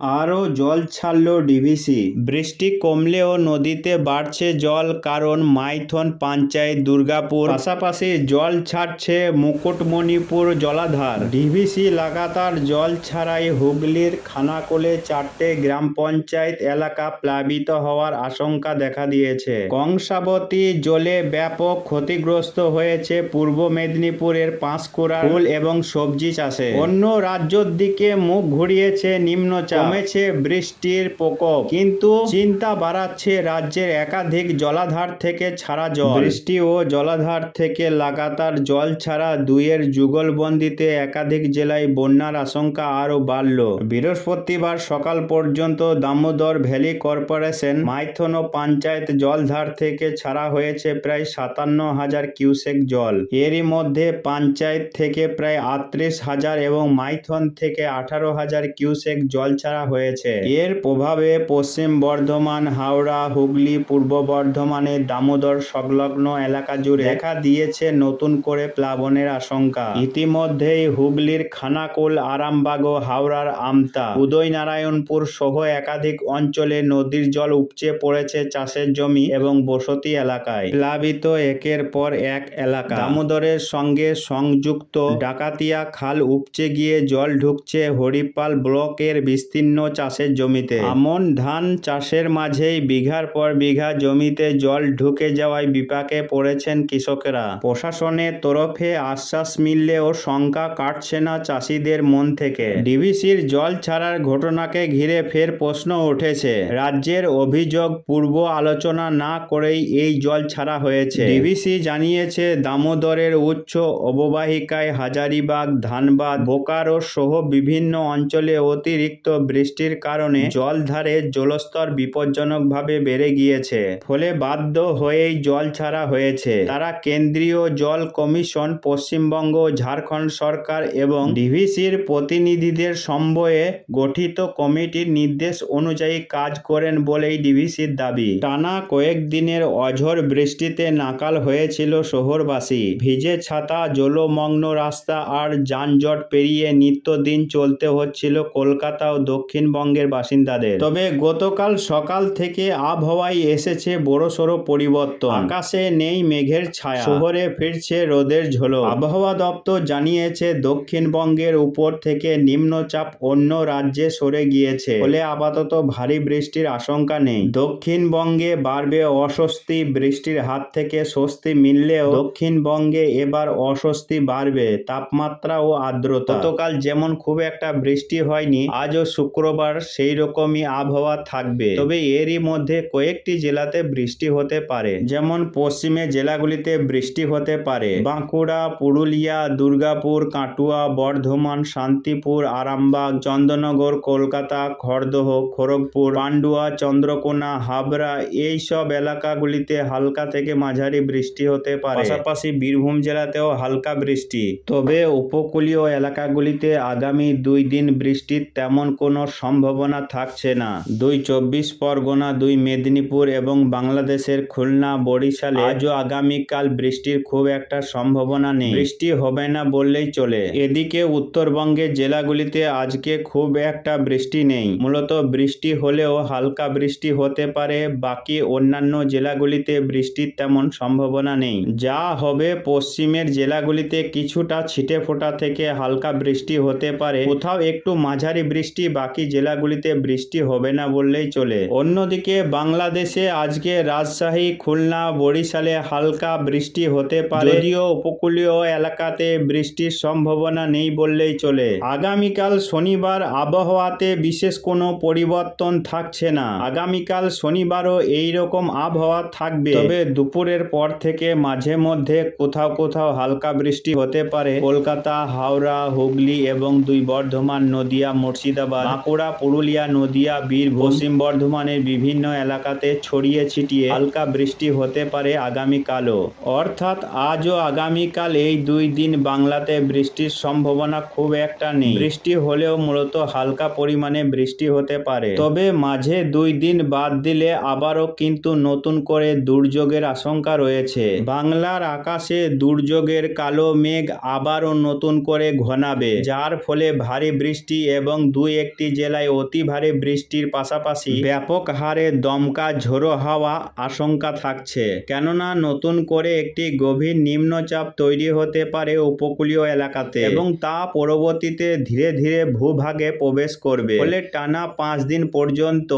আরও জল ছাড়ল ডিভিসি। বৃষ্টি কমলেও নদীতে বাড়ছে জল কারণ মাইথন পঞ্চায়েত দুর্গাপুর। পাশাপাশি জল ছাড়ছে মুকুটমণিপুর জলাধার। ডিভিসি লাগাতার জল ছাড়াই হুগলির খানাকোলে চারটে গ্রাম পঞ্চায়েত এলাকা প্লাবিত হওয়ার আশঙ্কা দেখা দিয়েছে। কংসাবতী জলে ব্যাপক ক্ষতিগ্রস্ত হয়েছে পূর্ব মেদিনীপুরের পাঁশকুড়া ফুল এবং সবজি চাষে। অন্য রাজ্যের দিকে মুখ ঘুরিয়েছে নিম্নচাপ। কমেছে বৃষ্টির প্রকোপ। কিন্তু চিন্তা বাড়াচ্ছে রাজ্যের একাধিক জলাধার থেকে ছাড়া জল। বৃষ্টি ও জলাধার থেকে লাগাতার জল ছাড়া দুইয়ের যুগলবন্দিতে একাধিক জেলায় বন্যার আশঙ্কা আরও বাড়ল। বৃহস্পতিবার সকাল পর্যন্ত দামোদর ভ্যালি কর্পোরেশন মাইথন ও পঞ্চায়েত জলধার থেকে ছাড়া হয়েছে প্রায় সাতান্ন হাজার কিউসেক জল। এরই মধ্যে পঞ্চায়েত থেকে প্রায় আটত্রিশ হাজার এবং মাইথন থেকে আঠারো হাজার কিউসেক জল ছাড়া হয়েছে। এর প্রভাবে পশ্চিম বর্ধমান, হাওড়া, হুগলি, পূর্ব বর্ধমানে দামোদর সংলগ্ন এলাকা জুড়ে দেখা দিয়েছে নতুন করে প্লাবনের আশঙ্কা। ইতিমধ্যেই হুগলির খানাকুল, আরামবাগ ও হাওড়ার আমতা, উদয়নারায়ণপুর সহ একাধিক অঞ্চলে নদীর জল উপচে পড়েছে চাষের জমি এবং বসতি এলাকায়। প্লাবিত একের পর এক এলাকা। দামোদরের সঙ্গে সংযুক্ত ডাকাতিয়া খাল উপচে গিয়ে জল ঢুকছে হরিপাল ব্লকের বিস্তীর্ণ চাষের জমিতে। আমন ধান চাষের মাঝেই বিঘার পর বিঘা জমিতে জল ঢুকে যাওয়ায় বিপাকে পড়েছেন কৃষকেরা। প্রশাসনের তরফে আশ্বাস মিললেও শঙ্কা কাটছে না চাষিদের মন থেকে। ডিভিসির জল ছাড়ার ঘটনাকে ঘিরে ফের প্রশ্ন উঠেছে। রাজ্যের অভিযোগ পূর্ব আলোচনা না করেই এই জল ছাড়া হয়েছে। ডিভিসি জানিয়েছে, দামোদরের উচ্চ অববাহিকায় হাজারিবাগ, ধানবাদ, বোকারো সহ বিভিন্ন অঞ্চলে অতিরিক্ত বৃষ্টির কারণে জলধারে জলস্তর বিপজ্জনকভাবে বেড়ে গিয়েছে। ফলে বাধ্য হয়েই জল ছাড়া হয়েছে। তারা কেন্দ্রীয় জল কমিশন, পশ্চিমবঙ্গ ঝাড়খণ্ড সরকার এবং ডিভিসির প্রতিনিধিদের সমন্বয়ে গঠিত কমিটির নির্দেশ অনুযায়ী কাজ করেন বলেই ডিভিসির দাবি। টানা কয়েকদিনের অঝড় বৃষ্টিতে নাকাল হয়েছিল শহরবাসী। ভিজে ছাতা, জলমগ্ন রাস্তা আর যানজট পেরিয়ে নিত্যদিন চলতে হচ্ছিল কলকাতা ও দক্ষিণবঙ্গের বাসিন্দাদের। তবে গতকাল সকাল থেকে আবহাওয়ায় এসেছে বড়সড় পরিবর্তন। আকাশে নেই মেঘের ছায়া। শহরে ফিরছে রোদের ঝলক আবহাওয়া দপ্তর জানিয়েছে, দক্ষিণবঙ্গের উপর থেকে নিম্নচাপ অন্য রাজ্যে সরে গিয়েছে। ফলে আপাতত ভারী বৃষ্টির আশঙ্কা নেই। দক্ষিণবঙ্গে বাড়বে অস্বস্তি। বৃষ্টির হাত থেকে স্বস্তি মিললেও দক্ষিণবঙ্গে এবার অস্বস্তি বাড়বে। তাপমাত্রা ও আর্দ্রতা। গতকাল যেমন খুব একটা বৃষ্টি হয়নি, আজও শুক্রবার সেই রকমই আবহাওয়া থাকবে। তবে এরই মধ্যে কয়েকটি জেলাতে বৃষ্টি হতে পারে। যেমন পশ্চিমে জেলাগুলিতে বৃষ্টি হতে পারে। বাঁকুড়া, পুরুলিয়া, দুর্গাপুর, কাটুয়া, বর্ধমান, শান্তিপুর, আরামবাগ চন্দ্রনগর কলকাতা, খড়দহ, খড়গপুর, পান্ডুয়া, চন্দ্রকোনা, হাবড়া এই সব এলাকাগুলিতে হালকা থেকে মাঝারি বৃষ্টি হতে পারে। পাশাপাশি বীরভূম জেলাতেও হালকা বৃষ্টি। তবে উপকূলীয় এলাকাগুলিতে আগামী দুই দিন বৃষ্টির তেমন কোনো সম্ভাবনা থাকছে না। দুই চব্বিশ পরগনা, দুই মেদিনীপুর এবং বাংলাদেশের খুলনা, বরিশালে আজও আগামীকাল বৃষ্টির খুব একটা সম্ভাবনা নেই। বৃষ্টি হবে না বললেই চলে। এদিকে উত্তরবঙ্গের জেলাগুলিতে আজকে খুব একটা বৃষ্টি নেই। মূলত বৃষ্টি হলেও হালকা বৃষ্টি হতে পারে, বাকি অন্যান্য জেলাগুলিতে বৃষ্টির তেমন সম্ভাবনা নেই। যা হবে পশ্চিমের জেলাগুলিতে কিছুটা ছিটে ফোটা থেকে হালকা বৃষ্টি হতে পারে। কোথাও একটু মাঝারি বৃষ্টি বাকি জেলাগুলিতে বৃষ্টি হবে না বললেই চলে। অন্যদিকে বাংলাদেশে আজকে রাজশাহী, খুলনা, বরিশালে হালকা বৃষ্টি হতে পারে। যদিও উপকূলীয় এলাকাতে বৃষ্টির সম্ভাবনা নেই বললেই চলে। আগামীকাল শনিবার আবহাওয়াতে বিশেষ কোনো পরিবর্তন থাকছে না। আগামীকাল শনিবারও এই রকম আবহাওয়া থাকবে। তবে দুপুরের পর থেকে মাঝে মধ্যে কোথাও কোথাও হালকা বৃষ্টি হতে পারে। কলকাতা, হাওড়া, হুগলি এবং দুই বর্ধমান, নদিয়া, মুর্শিদাবাদ। বাঁকুড়া, পুরুলিয়া, নদিয়া বীর পশ্চিম বর্ধমানের বিভিন্ন এলাকাতে ছড়িয়ে ছিটিয়ে হালকা বৃষ্টি হতে পারে আগামীকালও। অর্থাৎ আজ আজও আগামীকাল এই দুই দিন বাংলাতে বৃষ্টির সম্ভাবনা খুব একটা নেই। বৃষ্টি হলেও মূলত হালকা পরিমাণে বৃষ্টি হতে পারে। তবে মাঝে দুই দিন বাদ দিলে আবারও কিন্তু নতুন করে দুর্যোগের আশঙ্কা রয়েছে। বাংলার আকাশে দুর্যোগের কালো মেঘ আবারও নতুন করে ঘনাবে, যার ফলে ভারী বৃষ্টি এবং দুই একটি জেলায় অতি ভারী বৃষ্টির পাশাপাশি ব্যাপক হারে দমকা, ঝোড়ো হাওয়া আশঙ্কা থাকছে। কেননা, নতুন করে একটি গভীর নিম্নচাপ তৈরি হতে পারে উপকূলীয় এলাকাতে এবং তা পরবর্তীতে ধীরে ধীরে ভূভাগে প্রবেশ করবে। ফলে টানা পাঁচ দিন পর্যন্ত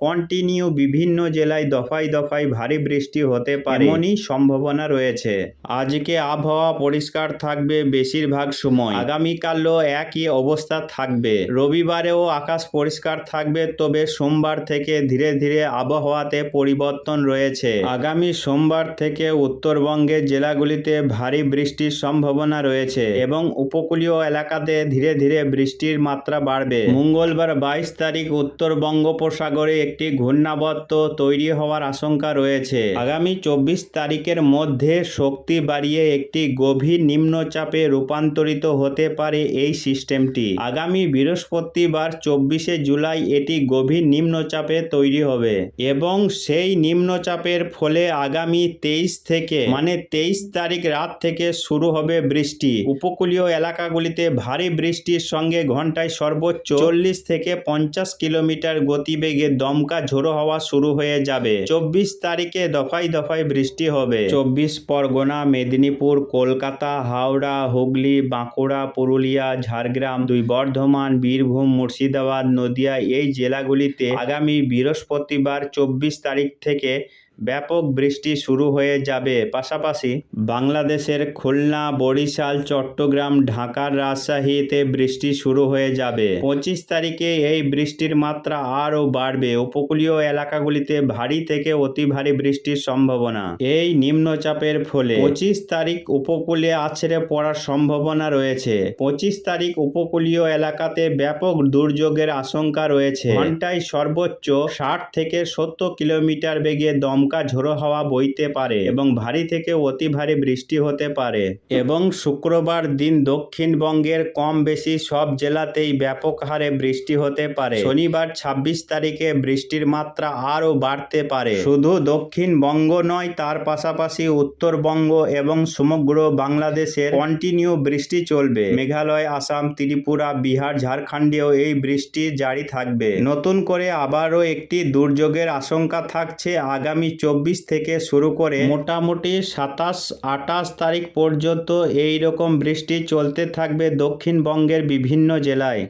কন্টিনিউ বিভিন্ন জেলায় দফায় দফায় ভারী বৃষ্টি হতে পারে। এমনই সম্ভাবনা রয়েছে। আজকে আবহাওয়া পরিষ্কার থাকবে বেশিরভাগ সময়। আগামীকালও একই অবস্থা থাকবে। রবিবারেও আকাশ পরিষ্কার থাকবে তবে সোমবার থেকে ধীরে ধীরে আবহাওয়াতে পরিবর্তন রয়েছে। আগামী সোমবার থেকে উত্তরবঙ্গের জেলাগুলিতে ভারী বৃষ্টির সম্ভাবনা রয়েছে এবং উপকূলীয় এলাকাতে ধীরে ধীরে বৃষ্টির মাত্রা বাড়বে। মঙ্গলবার বাইশ তারিখ উত্তর বঙ্গোপসাগরে একটি ঘূর্ণাবর্ত তৈরি হওয়ার আশঙ্কা রয়েছে। আগামী চব্বিশ তারিখের মধ্যে শক্তি বাড়িয়ে একটি গভীর নিম্নচাপে রূপান্তরিত হতে পারে এই সিস্টেমটি। আগামী বৃহস্পতিবার চব্বিশে জুলাই এটি গভীর নিম্নচাপে তৈরি হবে এবং সেই নিম্নচাপের ফলে আগামী তেইশ থেকে মানে তেইশ তারিখ রাত থেকে শুরু হবে বৃষ্টি। উপকূলীয় এলাকাগুলিতে ভারী বৃষ্টির সঙ্গে ঘন্টায় সর্বোচ্চ চল্লিশ থেকে পঞ্চাশ কিলোমিটার গতিবেগে দমকা ঝোড়ো হওয়া শুরু হয়ে যাবে। চব্বিশ তারিখে দফায় দফায় বৃষ্টি হবে। চব্বিশ পরগনা, মেদিনীপুর, কলকাতা, হাওড়া, হুগলি, বাঁকুড়া, পুরুলিয়া, ঝাড়গ্রাম, দুই বর্ধমান, বীরভূম, মুর্শিদাবাদ, নদিয়া এই জেলাগুলিতে আগামী বৃহস্পতিবার চব্বিশ তারিখ থেকে ব্যাপক বৃষ্টি শুরু হয়ে যাবে। পাশাপাশি বাংলাদেশের খুলনা, বরিশাল, চট্টগ্রাম, ঢাকার রাজশাহীতে বৃষ্টি শুরু হয়ে যাবে। পঁচিশ তারিখে এই বৃষ্টির মাত্রা আরও বাড়বে। উপকূলীয় এলাকাগুলিতে ভারী থেকে অতি ভারী বৃষ্টির সম্ভাবনা। এই নিম্নচাপের ফলে পঁচিশ তারিখ উপকূলে আছড়ে পড়ার সম্ভাবনা রয়েছে। পঁচিশ তারিখ উপকূলীয় এলাকাতে ব্যাপক দুর্যোগের আশঙ্কা রয়েছে। ঘন্টায় সর্বোচ্চ ষাট থেকে সত্তর কিলোমিটার বেগে দমকা ঝোড়ো হাওয়া বইতে পারে এবং ভারী থেকে অতি ভারী বৃষ্টি হতে পারে। এবং শুক্রবার দিন দক্ষিণবঙ্গের কম বেশি সব জেলাতেই ব্যাপক হারে বৃষ্টি হতে পারে। শনিবার ছাব্বিশ তারিখে বৃষ্টির মাত্রা আরও বাড়তে পারে। শুধু দক্ষিণবঙ্গ নয়, তার পাশাপাশি উত্তরবঙ্গ এবং সমগ্র বাংলাদেশের কন্টিনিউ বৃষ্টি চলবে। মেঘালয়, আসাম, ত্রিপুরা, বিহার, ঝাড়খণ্ডেও এই বৃষ্টি জারি থাকবে। নতুন করে আবারও একটি দুর্যোগের আশঙ্কা থাকছে আগামী চব্বিশ থেকে শুরু করে মোটামুটি সাতাশ আটাশ তারিখ পর্যন্ত এই রকম বৃষ্টি চলতে থাকবে দক্ষিণবঙ্গের বিভিন্ন জেলায়।